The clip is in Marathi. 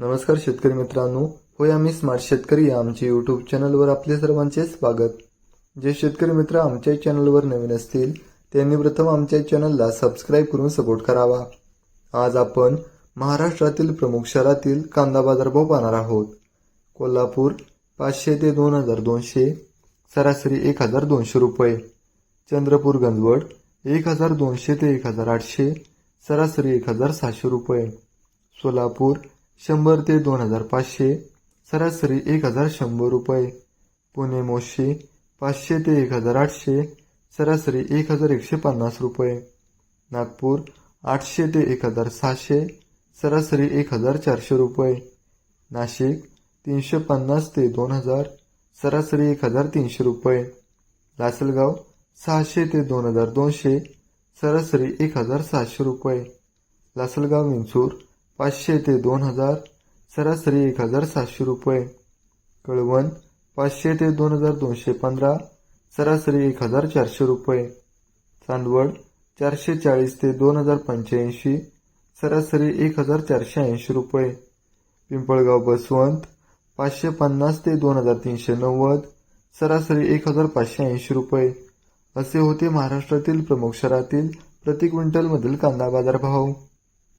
नमस्कार शेतकरी मित्रांनो. होय आम्ही स्मार्ट शेतकरी या आमच्या युट्यूब चॅनलवर आपले सर्वांचे स्वागत. जे शेतकरी मित्र आमच्या चॅनलवर नवीन असतील त्यांनी प्रथम आमच्या चॅनलला सबस्क्राईब करून सपोर्ट करावा. आज आपण महाराष्ट्रातील प्रमुख शहरातील कांदा बाजारभाव पाहणार आहोत. कोल्हापूर पाचशे ते दोन हजार दोनशे सरासरी एक हजार दोनशे रुपये. चंद्रपूर गंजवड एक हजार दोनशे ते एक हजार आठशे सरासरी एक हजार सहाशे रुपये. सोलापूर शंभर ते दोन हजार पाचशे सरासरी एक हजार शंभर रुपये. पुणे मोशी पाचशे ते एक हजार आठशे सरासरी एक हजार एकशे पन्नास रुपये. नागपूर आठशे ते एक हजार सहाशे सरासरी एक हजार चारशे रुपये. नाशिक तीनशे पन्नास ते दोन हजार सरासरी एक हजार तीनशे रुपये. लासलगाव सहाशे ते दोन हजार दोनशे सरासरी एक हजार सहाशे रुपये. लासलगाव विंचूर पाचशे ते दोन हजार सरासरी एक हजार सातशे रुपये. कळवण पाचशे ते दोन हजार दोनशे पंधरा सरासरी एक हजार चारशे रुपये. चांदवड चारशे चाळीस ते दोन हजार पंच्याऐंशी सरासरी एक हजार चारशे ऐंशी रुपये. पिंपळगाव बसवंत पाचशे पन्नास ते दोन हजार तीनशे नव्वद सरासरी एक हजार पाचशे ऐंशी रुपये. असे होते महाराष्ट्रातील प्रमुख शहरातील प्रति क्विंटलमधील कांदा बाजारभाव.